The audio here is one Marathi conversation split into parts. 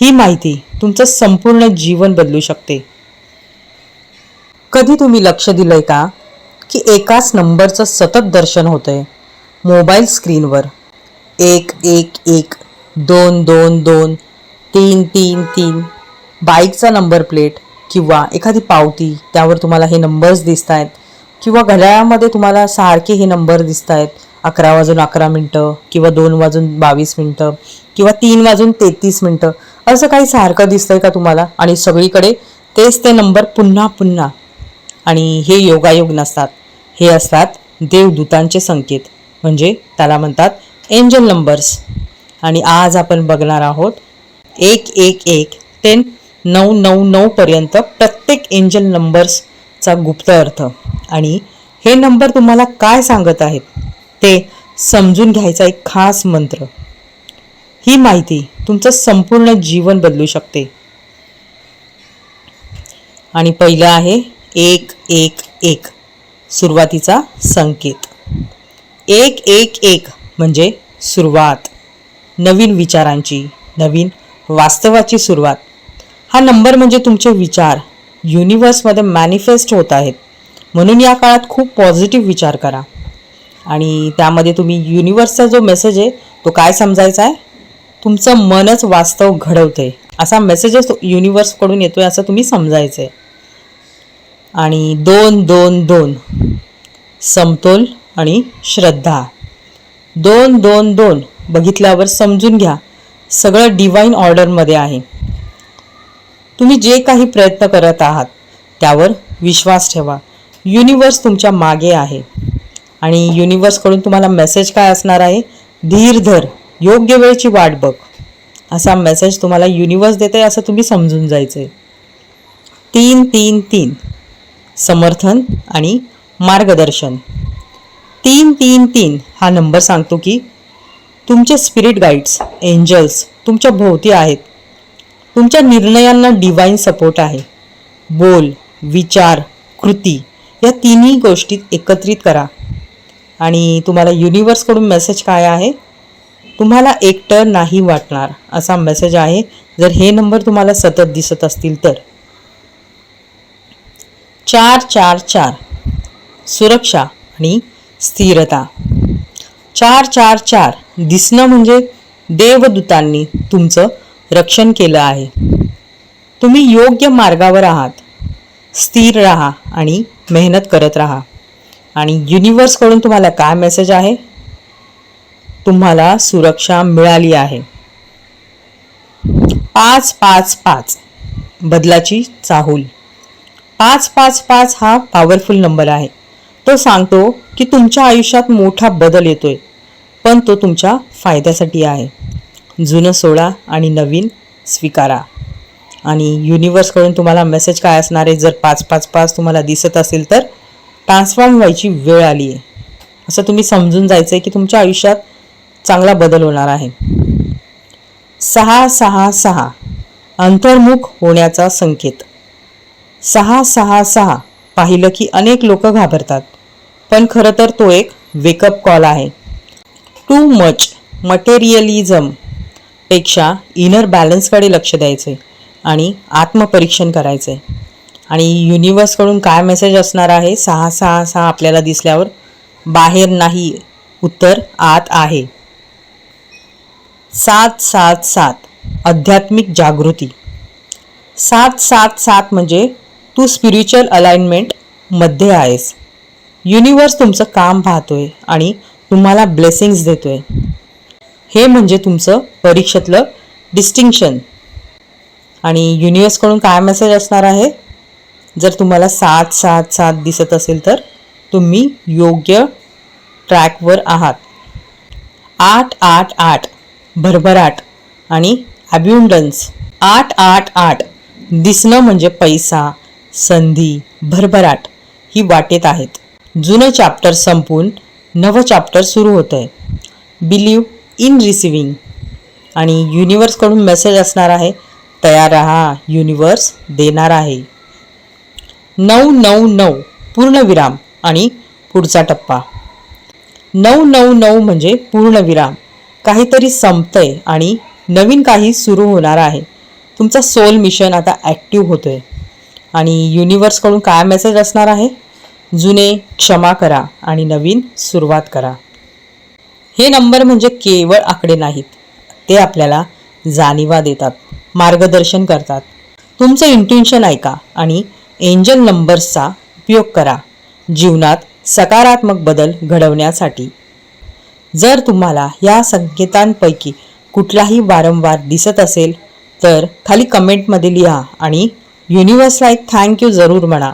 ही माहिती तुमचं संपूर्ण जीवन बदलू शकते. कधी तुम्ही लक्ष दिलंय का? की एकाच नंबरचं सतत दर्शन होतंय. मोबाईल स्क्रीनवर. एक एक एक दोन दोन दोन तीन तीन तीन. बाईकचा नंबर प्लेट किंवा एखादी पावती त्यावर तुम्हाला हे नंबर्स दिसत आहेत किंवा घड्याळामध्ये तुम्हाला सारखे हे नंबर दिसत आहेत अकरा वाजून अकरा मिनटं किंवा दोन वाजून बावीस मिनटं किंवा तीन वाजून तेहतीस मिनटं. असं काही सारखं दिसतंय का तुम्हाला? आणि सगळीकडे तेच ते नंबर पुन्हा पुन्हा. आणि हे योगायोग नसतात. हे असतात देवदूतांचे संकेत. म्हणजे त्याला म्हणतात एंजल नंबर्स आणि आज आपण बघणार आहोत एक एक एक ते नऊ नऊ नऊपर्यंत प्रत्येक एंजल नंबर्सचा गुप्त अर्थ. आणि हे नंबर तुम्हाला काय सांगत आहेत? ते समजून घ्यायचा एक खास मंत्र. ही माहिती तुमचं संपूर्ण जीवन बदलू शकते. आणि पहिलं आहे एक एक एक. सुरुवातीचा संकेत. एक एक एक म्हणजे सुरुवात. नवीन विचारांची नवीन वास्तवाची सुरुवात. हा नंबर म्हणजे तुमचे विचार. युनिवर्समध्ये मॅनिफेस्ट होत आहेत. म्हणून या काळात खूप पॉझिटिव्ह विचार करा. आणि त्यामध्ये तुम्ही युनिवर्सचा जो मेसेज आहे तो काय समजायचा आहे? तुमचं मनच वास्तव घडवते. असा मेसेजच युनिवर्सकडून आहे असं तुम्ही समजायचं आहे आणि दोन दोन दोन. समतोल आणि श्रद्धा. दोन दोन दोन. बघितल्यावर समजून घ्या. सगळं डिवाईन ऑर्डरमध्ये आहे. तुम्ही जे काही प्रयत्न करत आहात त्यावर विश्वास ठेवा. युनिवर्स तुमच्या मागे आहे. आणि युनिवर्सकडून तुम्हाला मेसेज काय असणार आहे? धीर धर. योग्य वेळेची वाट बघ. असा मेसेज तुम्हाला युनिवर्स देते असं तुम्ही समजून जायचं आहे तीन तीन तीन. समर्थन आणि मार्गदर्शन. तीन तीन तीन. हा नंबर सांगतो की तुमचे स्पिरिट गाईड्स एंजल्स तुमच्या भोवती आहेत. तुमच्या निर्णयांना डिवाईन सपोर्ट आहे. बोल विचार कृती या तिन्ही गोष्टीत एकत्रित करा. आणि तुम्हाला युनिवर्सकडून मेसेज काय आहे? तुम्हाला एकटं नाही वाटणार असा मेसेज आहे. जर हे नंबर तुम्हाला सतत दिसत असतील तर. चार चार चार. सुरक्षा आणि स्थिरता. चार चार चार. दिसणं म्हणजे देवदूतांनी तुमचं रक्षण केलं आहे. तुम्ही योग्य मार्गावर आहात. स्थिर राहा आणि मेहनत करत राहा. आणि युनिवर्सकडून तुम्हाला काय मेसेज आहे? तुम्हाला सुरक्षा मिळाली आहे. पाच पाच पाच बदलाची चाहूल. पाच पाच पाच हा पॉवरफुल नंबर आहे. तो सांगतो की तुमच्या आयुष्यात मोठा बदल येतोय पण तो तुमच्या फायद्यासाठी आहे. जुनं सोडा आणि नवीन स्वीकारा. आणि युनिवर्सकडून तुम्हाला मेसेज काय असणार आहे? जर पाच पाच पाच तुम्हाला दिसत असेल तर ट्रान्सफॉर्म व्हायची वेळ आली आहे असं तुम्ही समजून जायचं आहे की तुमच्या आयुष्यात चांगला बदल होणार आहे. सहा सहा सहा. अंतर्मुख होण्याचा संकेत. सहा सहा सहा. पाहिलं की अनेक लोक घाबरतात. पण खरं तर तो एक वेकअप कॉल आहे. टू मच मटेरियलिझमपेक्षा इनर बॅलन्सकडे लक्ष द्यायचे आणि आत्मपरीक्षण करायचे आणि युनिवर्सकडून काय मेसेज असणार आहे? सहा सहा सहा आपल्याला दिसल्यावर बाहेर नाही उत्तर आत आहे. सात सात सात आध्यात्मिक जागृती. सात सात सात म्हणजे तू स्पिरिच्युअल अलाइनमेंटमध्ये आहेस. युनिवर्स तुमचं काम पाहतोय आणि तुम्हाला ब्लेसिंग्स देतोय. हे म्हणजे तुमचं परीक्षेतलं डिस्टिंक्शन आणि युनिवर्सकडून काय मेसेज असणार आहे? जर तुम्हाला सात सात सात दिसत असेल तर तुम्ही योग्य ट्रॅकवर आहात. आठ आठ आठ भरभराट आणि ॲब्युंडन्स आठ आठ आठ. दिसणं म्हणजे पैसा संधी भरभराट ही वाटेत आहेत. जुनं चॅप्टर संपून नवं चॅप्टर सुरू होतं आहे बिलीव इन रिसिविंग आणि युनिवर्सकडून मेसेज असणार आहे तयार राहा युनिवर्स देणार आहे. नऊ नऊ नऊ पूर्णविराम आणि पुढचा टप्पा. नऊ नऊ नऊ म्हणजे पूर्णविराम. काहीतरी संपतंय आणि नवीन काही सुरू होणार आहे. तुमचा सोल मिशन आता ॲक्टिव्ह होतो आहे आणि युनिवर्सकडून काय मेसेज असणार आहे? जुने क्षमा करा आणि नवीन सुरुवात करा. हे नंबर म्हणजे केवळ आकडे नाहीत. ते आपल्याला जाणीवा देतात मार्गदर्शन करतात. तुमचं इंट्युशन ऐका आणि एंजल नंबर्सचा उपयोग करा. जीवनात सकारात्मक बदल घडवण्यासाठी. जर तुम्हाला या संकेतांपैकी कुठलाही वारंवार दिसत असेल तर खाली कमेंटमध्ये लिहा आणि युनिवर्सला एक थँक्यू जरूर म्हणा.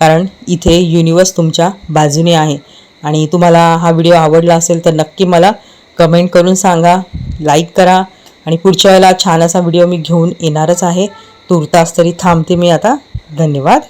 कारण इथे युनिवर्स तुमच्या बाजूने आहे आणि तुम्हाला हा व्हिडिओ आवडला असेल तर नक्की मला कमेंट करून सांगा लाईक करा आणि पुढच्या वेळेला छान असा व्हिडिओ मी घेऊन येणारच आहे. तुर्तास तरी थांबते मी आता. धन्यवाद.